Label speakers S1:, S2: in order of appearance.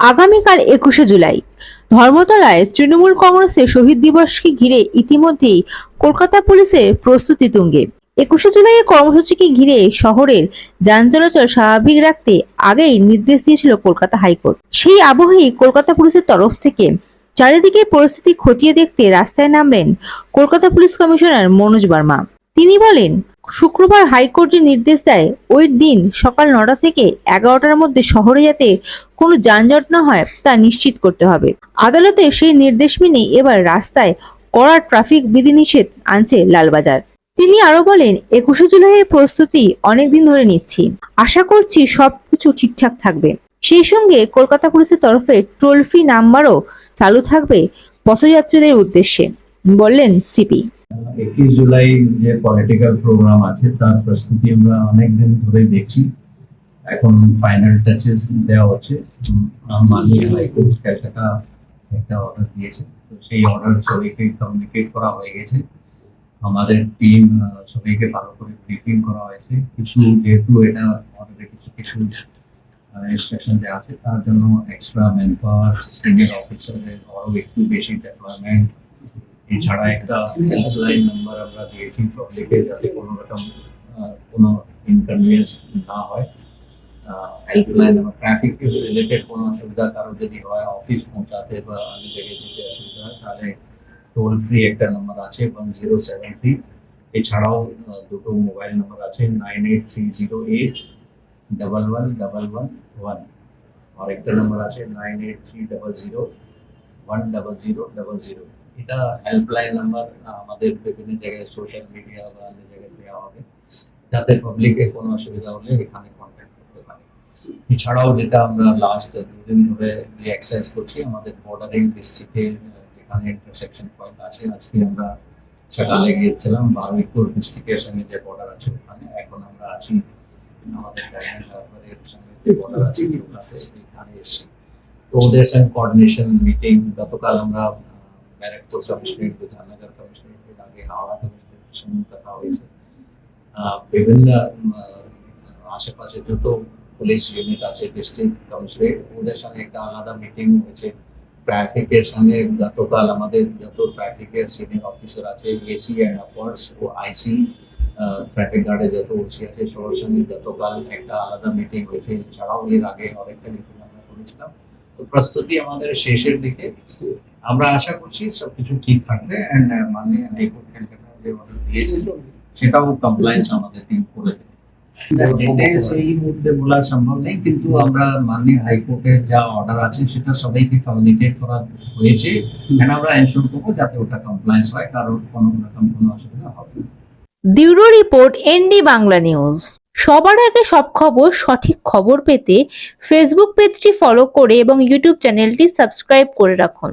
S1: আগামীকাল একুশে জুলাই। ধর্মতলায় তৃণমূল কংগ্রেসের শহীদ দিবসকে ঘিরে ইতিমধ্যেই কলকাতা পুলিশের প্রস্তুতি তুঙ্গে। একুশে জুলাইয়ের কর্মসূচিকে ঘিরে শহরের যান চলাচল স্বাভাবিক রাখতে আগেই নির্দেশ দিয়েছিল কলকাতা হাইকোর্ট। সেই আবহেই কলকাতা পুলিশের তরফ থেকে চারিদিকে পরিস্থিতি খতিয়ে দেখতে রাস্তায় নামলেন কলকাতা পুলিশ কমিশনার মনোজ বর্মা। তিনি বলেন শুক্রবার হাইকোর্ট যে নির্দেশ দেয়, ওই দিন সকাল নটা থেকে এগারোটার মধ্যে শহরে যাতে কোনো যানজট না হয় তা নিশ্চিত করতে হবে। আদালতে সেই নির্দেশ মেনে এবার রাস্তায় কড়া ট্রাফিক বিধিনিষেধ আনছে লালবাজার। তিনি আরও বলেন, একুশে জুলাইয়ের প্রস্তুতি অনেকদিন ধরে নিচ্ছি। আশা করছি সবকিছু ঠিকঠাক থাকবে। সেই সঙ্গে কলকাতা পুলিশের তরফে টোল ফ্রি নাম্বারও চালু থাকবে পথযাত্রীদের উদ্দেশ্যে, বললেন সিপি।
S2: একুশ জুলাই যে পলিটিক্যাল প্রোগ্রাম আছে, তার প্রস্তুতি আমরা অনেক দিন ধরে দেখছি। এখন ফাইনাল টাচেস দেওয়া হচ্ছে। মাননীয় হাইকোর্ট ক্যালকাটা একটা অর্ডার দিয়েছে। তো সেই অর্ডার সবাইকে কমিউনিকেট করা হয়ে গেছে। আমাদের টিম সবাইকে ভালো করে ব্রিফিং করা হয়েছে। কিছু যেহেতু এটা অর্ডারে কিছু কিছু ইনস্ট্রাকশন দেওয়া আছে, তার জন্য এক্সট্রা ম্যান পাওয়ার সিনিয়র অফিসারের আরও একটু বেশি ডেভেলপমেন্ট এছাড়া একটা হেল্পলাইন নাম্বার আমরা দিয়েছি পাবলিকে যাতে কোনো রকম কোনো ইনকনভিনিয়েন্স না হয়। হেল্পলাইন নাম্বার ট্রাফিক রিলেটেড কোনো অসুবিধা কারও যদি হয় অফিস পৌঁছাতে বা অন্য জায়গায় যেতে অসুবিধা হয় তাহলে টোল ফ্রি একটা নাম্বার আছে ওয়ান জিরো সেভেন থ্রি এছাড়াও দুটো মোবাইল নাম্বার আছে nine eight three zero eight double one double one one আর একটা নাম্বার আছে nine eight three double zero one double zero double zero এটা হেল্পলাইন নাম্বার আমাদের বিভিন্ন জায়গায় সোশ্যাল মিডিয়া বা অন্য জায়গায় দেওয়া হবে। যাতে পাবলিকের কোনো অসুবিধা হলে এখানে কন্ট্যাক্ট করতে পারে। এছাড়াও যেটা আমরা লাস্ট দুদিন ধরে যে এক্সারসাইজ করছি, আমাদের বর্ডারিং ডিস্ট্রিক্টে যেখানে ইন্টারসেকশন পয়েন্ট আছে, আজকে আমরা সকালে গিয়েছিলাম, বারুইপুর ডিস্ট্রিক্টের সঙ্গে যে বর্ডার আছে ওখানে। এখন আমরা আছি আমাদের সঙ্গে যে বর্ডার আছে এখানে এসেছি। তো ওদের সঙ্গে কোঅর্ডিনেশন মিটিং গতকাল আমরা ব্যারাকপুর কমিশনারেট বিধাননগর কমিশনারেট আগে হাওড়া কমিশনারেটের সঙ্গে কথা হয়েছে। বিভিন্ন আশেপাশে যত পুলিশ ইউনিট আছে ডিস্ট্রিক্ট কমিশনারেট ওদের সঙ্গে একটা আলাদা মিটিং হয়েছে। ট্রাফিকের সঙ্গে গতকাল আমাদের যত ট্রাফিকের সিনিয়র অফিসার আছে এসি অ্যান্ড আপওয়ার্ডস ও আইসি ট্রাফিক গার্ডে যত ওসি আছে, সবার সঙ্গে গতকাল একটা আলাদা মিটিং হয়েছে। এছাড়াও এর আগে আরেকটা মিটিং আমরা করেছিলাম। তো প্রস্তুতি আমাদের শেষের দিকে। আমরা আশা করছি সবকিছু ঠিক থাকবে অ্যান্ড মাননীয় হাইকোর্ট ক্যালকাটা যে অর্ডার দিয়েছে সেটাও কমপ্লায়েন্স আমাদের টিম করে দেবে। এই মুহূর্তে বলা সম্ভব নেই কিন্তু আমরা মাননীয় হাইকোর্টের যা অর্ডার আছে সেটা সবাইকে কমিউনিকেট করা হয়েছে আমরা এনশোর করব যাতে ওটা কমপ্লায়েন্স হয় কারোর কোনো রকম কোনো অসুবিধা হবে না।
S1: Bureau report ND Bangla news. সবার আগে সব খবর সঠিক খবর পেতে ফেসবুক পেজটি ফলো করে এবং ইউটিউব চ্যানেলটি সাবস্ক্রাইব করে রাখুন।